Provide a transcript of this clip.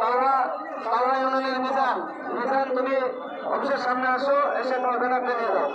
তারা তারাই ওনাদের মিজান মিজান তুমি অফিসের সামনে আসো এসে তোমার ব্যানারটা নিয়ে যাও